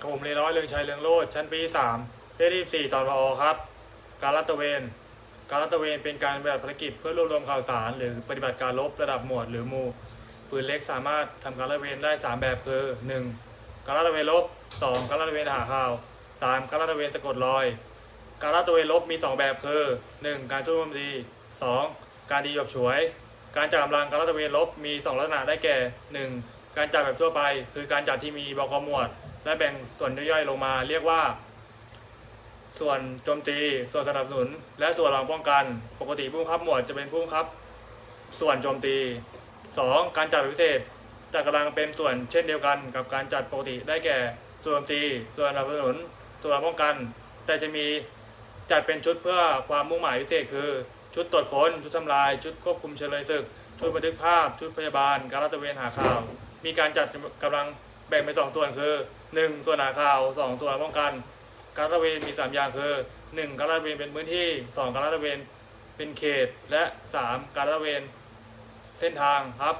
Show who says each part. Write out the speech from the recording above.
Speaker 1: กระผมเรียร้อยเรืองชัยเรืองโลดชั้นปีสามเลขที่สี่ตอนพอครับ การรัตเวน การรัตเวนเป็นการปฏิบัติภารกิจเพื่อรวบรวมข่าวสาร หรือปฏิบัติการรบระดับหมวดหรือมูปืนเล็กสามารถทำการรัตเวนได้สามแบบคือหนึ่งการรัตเวนรบสองการรัตเวนหาข่าวสามการรัตเวนสะกดรอย การรัตเวนรบมีสองแบบคือหนึ่งการสู้โจมตีสองการดีหยบฉวย การจัดกำลังการรัตเวนรบมีสองลักษณะได้แก่หนึ่งการจัดแบบทั่วไป คือการจัดที่มีบกหมวด และแบ่งส่วนย่อยๆลงมาเรียกว่า ส่วนโจมตี ส่วนสนับสนุน และส่วนรองป้องกัน ปกติผู้บังคับหมวดจะเป็นผู้บังคับ ส่วนโจมตี 2. การจัดพิเศษจัดกำลังเป็นส่วนเช่นเดียวกันกับการจัดปกติได้แก่ ส่วนโจมตี ส่วนสนับสนุน ส่วนป้องกัน แต่จะมีจัดเป็นชุดเพื่อความมุ่งหมายพิเศษคือ ชุดตรวจค้น ชุดทำลาย ชุดควบคุมเฉลยศึก ชุดบันทึกภาพ ชุดพยาบาล การรัตเวนหาข่าว มีการจัดกำลัง แบ่งเป็นสองส่วนคือ 1. ส่วนหาข่าว 2. ส่วนป้องกัน การลาดตระเวนมี 3 อย่างคือ 1. การลาดตระเวนเป็นพื้นที่ 2. การลาดตระเวนเป็นเขตและ 3. การลาดตระเวนเส้นทางครับ